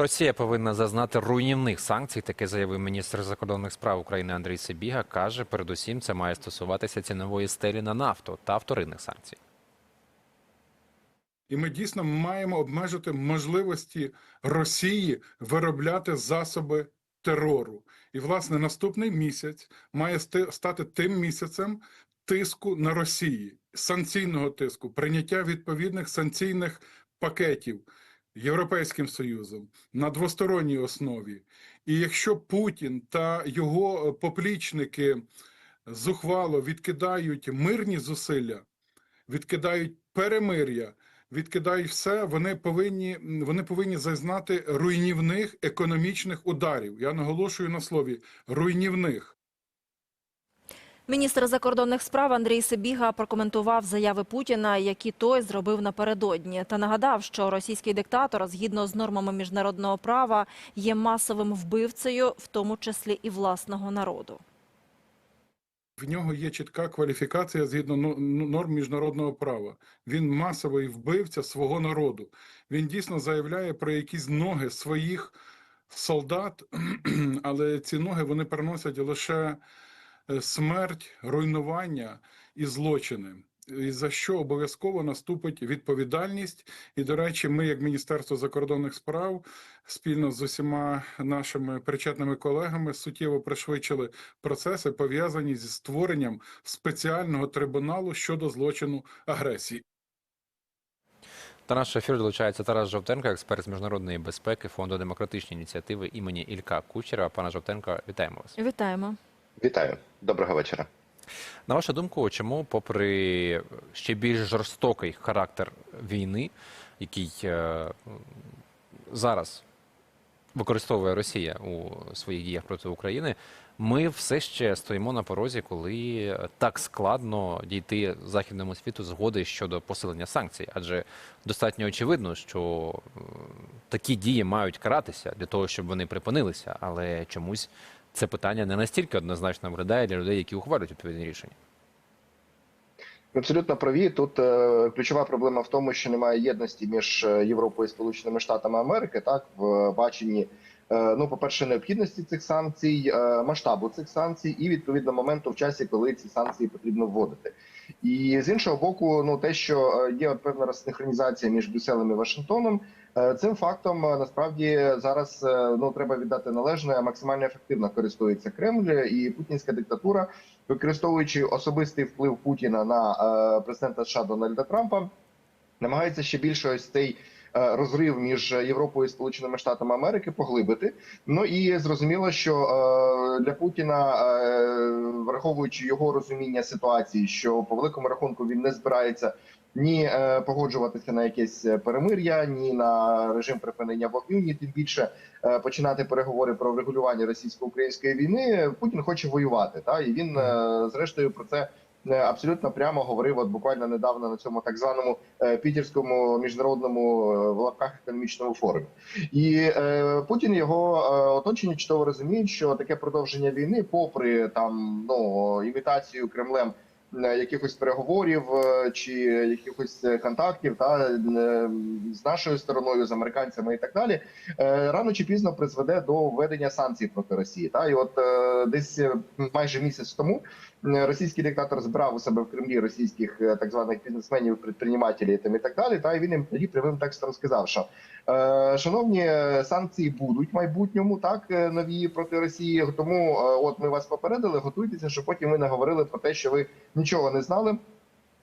Росія повинна зазнати руйнівних санкцій. Таке заявив міністр закордонних справ України Андрій Сибіга. каже, передусім це має стосуватися цінової стелі на нафту та вторинних санкцій. І ми дійсно маємо обмежити можливості Росії виробляти засоби терору. І, власне, наступний місяць має стати тим місяцем тиску на Росії, санкційного тиску, прийняття відповідних санкційних пакетів Європейським Союзом на двосторонній основі. І якщо Путін та його е, поплічники зухвало відкидають мирні зусилля, відкидають перемир'я, відкидають все, вони повинні, вони повинні зазнати руйнівних економічних ударів. Я наголошую на слові руйнівних. Міністр закордонних справ Андрій Сибіга прокоментував заяви Путіна, які той зробив напередодні, та нагадав, що російський диктатор, згідно з нормами міжнародного права, є масовим вбивцею, в тому числі і власного народу. В нього є чітка кваліфікація згідно ну, норм міжнародного права. Він масовий вбивця свого народу. Він дійсно заявляє про якісь ноги своїх солдат, але ці ноги вони приносять лише смерть, руйнування і злочини. І за що обов'язково наступить відповідальність. І, до речі, ми, як Міністерство закордонних справ, спільно з усіма нашими причетними колегами суттєво пришвидшили процеси, пов'язані зі створенням спеціального трибуналу щодо злочину агресії. До нашого ефіру долучається Тарас Жовтенко, експерт з міжнародної безпеки фонду демократичні ініціативи імені Ілька Кучера. Пане Жовтенко, вітаємо вас. Вітаємо. Вітаю, доброго вечора. На вашу думку, чому, попри ще більш жорстокий характер війни, який е, зараз використовує Росія у своїх діях проти України, ми все ще стоїмо на порозі, коли так складно дійти західному світу згоди щодо посилення санкцій, адже достатньо очевидно, що е, такі дії мають каратися для того, щоб вони припинилися, але чомусь це питання не настільки однозначно виглядає для людей, які ухвалюють відповідні рішення. Ви абсолютно праві. Тут е, ключова проблема в тому, що немає єдності між е, Європою і Сполученими Штатами Америки, так в баченні. Е, Ну, по-перше, необхідності цих санкцій, е, масштабу цих санкцій, і відповідно моменту в часі, коли ці санкції потрібно вводити. І з іншого боку, ну те, що е, є певна розсинхронізація між Брюсселем і Вашингтоном, цим фактом насправді зараз ну треба віддати належне, максимально ефективно користується Кремль і путінська диктатура, використовуючи особистий вплив Путіна на президента США Дональда Трампа, намагається ще більше ось цей. Е, Розрив між Європою і Сполученими Штатами Америки поглибити. Ну і зрозуміло, що е, для Путіна, е, враховуючи його розуміння ситуації, що по великому рахунку він не збирається ні погоджуватися на якесь перемир'я, ні на режим припинення вогню, ні тим більше починати переговори про врегулювання російсько-української війни. Путін хоче воювати, та і він зрештою про це. Е, Абсолютно прямо говорив от буквально недавно на цьому так званому е, пітерському міжнародному е, в лапках економічному форумі, і Путін його оточення чудово розуміють, що таке продовження війни, попри там ну імітацію Кремлем якихось переговорів чи якихось контактів та з нашою стороною, з американцями і так далі, рано чи пізно призведе до введення санкцій проти Росії. Та і от десь майже місяць тому російський диктатор збирав у себе в Кремлі російських е, так званих бізнесменів, підприємателів і так далі. Та і він їм тоді прямим текстом сказав, що е, шановні санкції будуть в майбутньому, так е, нові проти Росії. Тому от ми вас попередили, готуйтеся, щоб потім ви не говорили про те, що ви нічого не знали.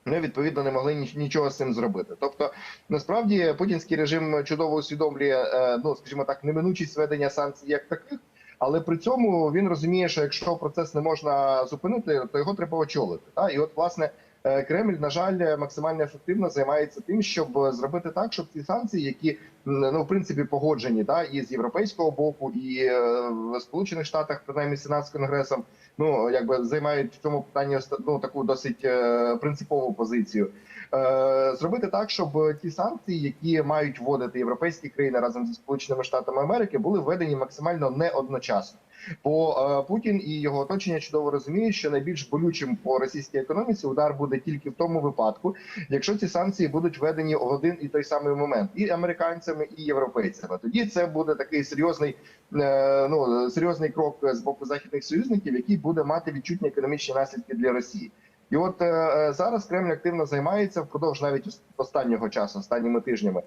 Ми відповідно не могли нічого з цим зробити. Тобто, насправді путінський режим чудово усвідомлює, ну скажімо так, неминучість введення санкцій як таких, але при цьому він розуміє, що якщо процес не можна зупинити, то його треба очолити. І от власне. Е, Кремль, на жаль, максимально ефективно займається тим, щоб зробити так, щоб ці санкції, які ну в принципі погоджені, та і з європейського боку, і е, в Сполучених Штатах, принаймні Сенат з конгресом, ну якби займають в цьому питанні ну, таку досить е, принципову позицію. Е, Зробити так, щоб ті санкції, які мають вводити європейські країни разом зі Сполученими Штатами Америки, були введені максимально не одночасно. Бо е, Путін і його оточення чудово розуміють, що найбільш болючим по російській економіці удар буде тільки в тому випадку, якщо ці санкції будуть введені в один і той самий момент, і американцями. і європейцями. Тоді це буде такий серйозний, е, ну серйозний крок з боку західних союзників, який буде мати відчутні економічні наслідки для Росії. І от е, е, зараз Кремль активно займається впродовж навіть останнього часу, останніми тижнями,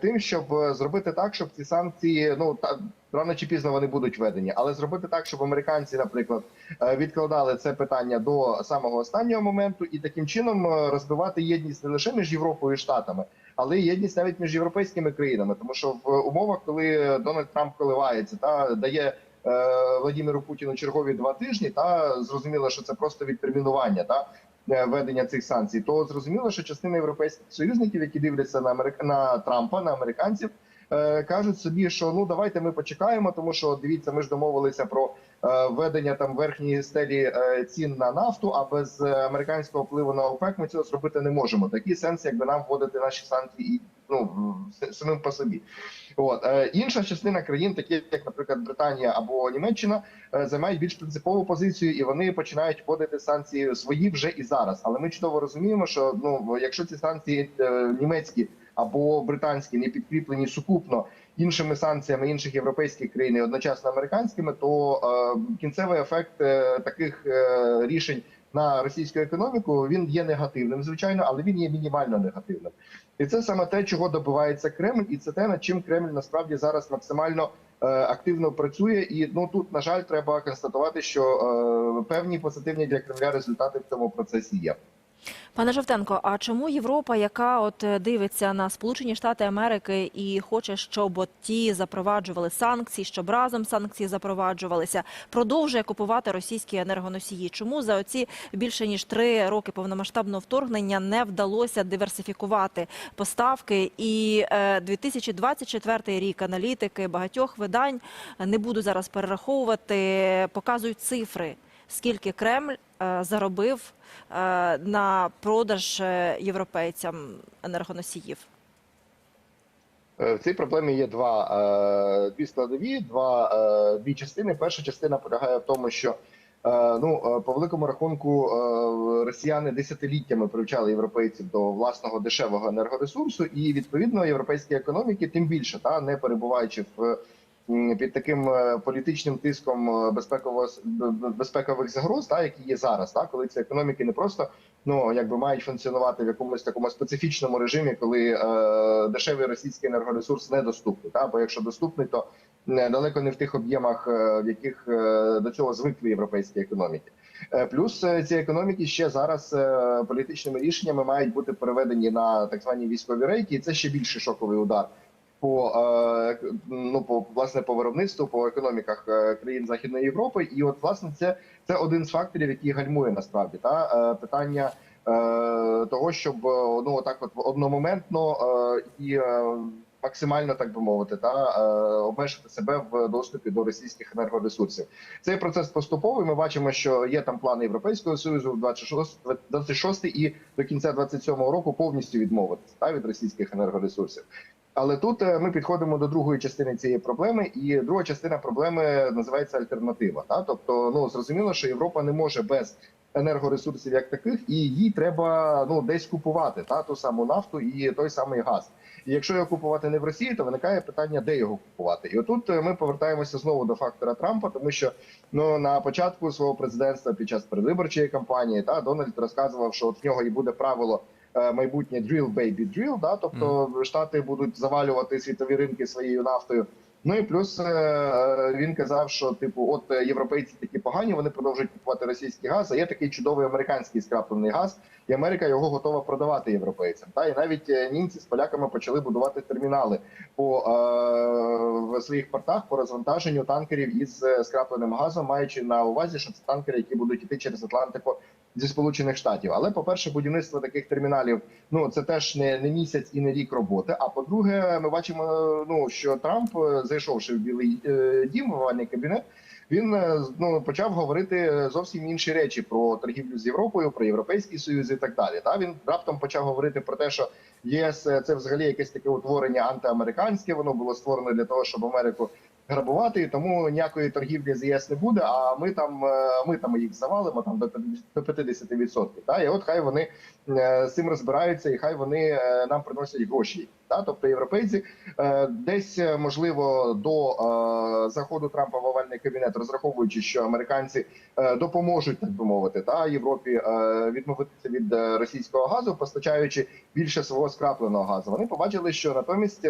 тим, щоб е, зробити так, щоб ці санкції, ну та рано чи пізно вони будуть введені, але зробити так, щоб американці, наприклад, е, відкладали це питання до самого останнього моменту, і таким чином е, розбивати єдність не лише між Європою і Штатами, але й єдність навіть між європейськими країнами. Тому що в умовах, коли Дональд Трамп коливається та дає е, Владимиру Путіну чергові два тижні, та зрозуміло, що це просто відтермінування та е, введення цих санкцій, то зрозуміло, що частина європейських союзників, які дивляться на Америк... на Трампа, на американців. е, Кажуть собі, що ну давайте ми почекаємо, тому що дивіться, ми ж домовилися про е, введення там верхньої стелі е, цін на нафту. А без американського впливу на ОПЕК ми цього зробити не можемо. Такий сенс, якби нам вводити наші санкції і ну самим по собі. От е, інша частина країн, такі як, наприклад, Британія або Німеччина, е, займають більш принципову позицію, і вони починають вводити санкції свої вже і зараз. Але ми чудово розуміємо, що ну якщо ці санкції е, німецькі або британські не підкріплені сукупно іншими санкціями інших європейських країн і одночасно американськими, то кінцевий ефект таких рішень на російську економіку він є негативним, звичайно, але він є мінімально негативним. І це саме те, чого добивається Кремль, і це те, над чим Кремль насправді зараз максимально е, активно працює. І ну тут, на жаль, треба констатувати, що е, певні позитивні для Кремля результати в цьому процесі є. Пане Жовтенко, а чому Європа, яка от е, дивиться на Сполучені Штати Америки і хоче, щоб от ті запроваджували санкції, щоб разом санкції запроваджувалися, продовжує купувати російські енергоносії? Чому за оці більше ніж три роки повномасштабного вторгнення не вдалося диверсифікувати поставки? І е, 2024 рік аналітики багатьох видань е, не буду зараз перераховувати, показують цифри. Скільки Кремль е, заробив е, на продаж е, європейцям енергоносіїв? В цій проблемі є два дві складові, два дві частини. Перша частина полягає в тому, що ну по великому рахунку росіяни десятиліттями привчали європейців до власного дешевого енергоресурсу, і відповідно європейські економіки, тим більше та не перебуваючи в під таким е, політичним тиском е, безпекового безпекових загроз, та які є зараз, та коли ці економіки не просто ну якби мають функціонувати в якомусь такому специфічному режимі, коли е, дешевий російський енергоресурс недоступний. Та бо якщо доступний, то не далеко не в тих об'ємах, е, в яких е, до цього звикли європейські економіки. Е, Плюс е, ці економіки ще зараз е, політичними рішеннями мають бути переведені на так звані військові рейки, і це ще більший шоковий удар. По е, ну по власне по виробництву, по економіках е, країн Західної Європи, і от власне це це один з факторів, який гальмує насправді та е, питання того, щоб ну так, от одномоментно і максимально так би мовити, та обмежити себе в доступі до російських енергоресурсів. Цей процес поступовий. Ми бачимо, що є там плани Європейського союзу в 26, 26 і до кінця 27-го року повністю відмовитися та від російських енергоресурсів. Але тут е, ми підходимо до другої частини цієї проблеми, і друга частина проблеми називається альтернатива. Та тобто, ну зрозуміло, що Європа не може без енергоресурсів як таких, і їй треба ну десь купувати та ту саму нафту і той самий газ. І якщо його купувати не в Росії, то виникає питання, де його купувати. І отут е, ми повертаємося знову до фактора Трампа, тому що ну на початку свого президентства під час передвиборчої кампанії та Дональд розказував, що от в нього і буде правило майбутнє drill baby drill, да, тобто штати будуть завалювати світові ринки своєю нафтою. Ну і плюс е, е, він казав, що типу, от е, європейці такі погані, вони продовжують купувати російський газ. А є такий чудовий американський скраплений газ, і Америка його готова продавати європейцям. Та і навіть е, німці з поляками почали будувати термінали по е, в своїх портах по розвантаженню танкерів із е, скрапленим газом, маючи на увазі, що це танкери, які будуть іти через Атлантику зі сполучених штатів. Але по перше, будівництво таких терміналів ну це теж не, не місяць і не рік роботи. А по-друге, ми бачимо, ну що Трамп, е, зайшовши в білий е, дім, в овальний кабінет. Він е, ну почав говорити зовсім інші речі про торгівлю з Європою, про європейський союз і так далі. Та він раптом почав говорити про те, що ЄС це взагалі якесь таке утворення антиамериканське. Воно було створено для того, щоб Америку грабувати, тому ніякої торгівлі з ЄС не буде. А ми там е, ми там їх завалимо там до 50%. Та і от хай вони е, з цим розбираються, і хай вони е, нам приносять гроші. Та тобто європейці е, десь е, можливо до е, заходу Трампа в овальний кабінет, розраховуючи, що американці допоможуть, так би мовити, та Європі відмовитися від російського газу, постачаючи більше свого скрапленого газу. Вони побачили, що натомість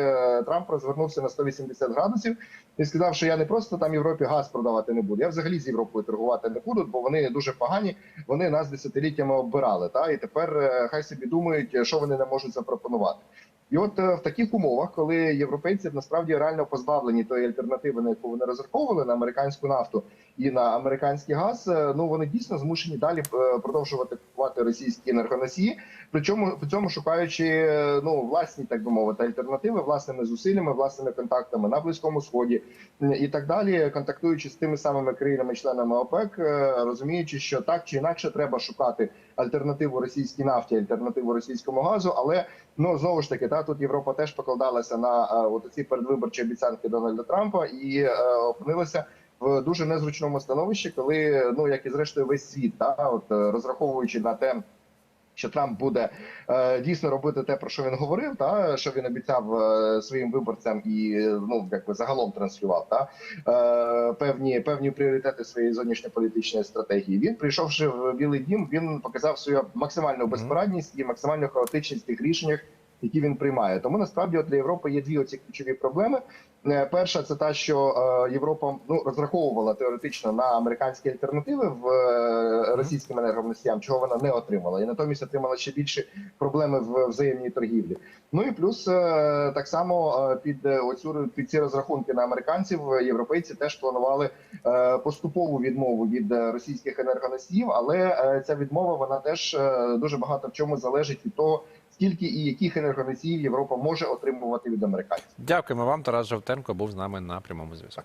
Трамп розвернувся на 180 градусів і сказав, що я не просто там Європі газ продавати не буду. Я взагалі з Європою торгувати не буду, бо вони дуже погані. Вони нас десятиліттями оббирали. Та і тепер хай собі думають, що вони не можуть запропонувати. І от е, в таких умовах, коли європейці насправді реально позбавлені тої альтернативи, на яку вони розраховували на американську нафту і на американський газ, е, ну вони дійсно змушені далі е, продовжувати купувати російські енергоносії, причому при цьому шукаючи ну власні, так би мовити, альтернативи власними зусиллями, власними контактами на близькому сході і так далі, контактуючи з тими самими країнами-членами ОПЕК, розуміючи, що так чи інакше треба шукати альтернативу російській нафті, альтернативу російському газу, але Ну знову ж таки, та тут Європа теж покладалася на е, от ці передвиборчі обіцянки Дональда Трампа і е, опинилася в дуже незручному становищі, коли ну як і зрештою весь світ, та от е, розраховуючи на те. Що Трамп буде е, дійсно робити те, про що він говорив, та що він обіцяв е, своїм виборцям і ну якби загалом транслював та е, певні певні пріоритети своєї зовнішньополітичної стратегії. Він прийшовши в Білий Дім, він показав свою максимальну безпорадність і максимальну хаотичність в тих рішеннях, які він приймає. Тому насправді от для Європи є дві оці ключові проблеми. Е, Перша це та, що е, Європа ну розраховувала теоретично на американські альтернативи в е, російським енергоносіям, чого вона не отримала, і натомість отримала ще більше проблеми в взаємній торгівлі. Ну і плюс так само під оцю під ці розрахунки на американців європейці теж планували поступову відмову від російських енергоносіїв, але ця відмова вона теж дуже багато в чому залежить від того, скільки і яких енергоносіїв Європа може отримувати від американців. Дякуємо вам. Тарас Жовтенко був з нами на прямому зв'язку.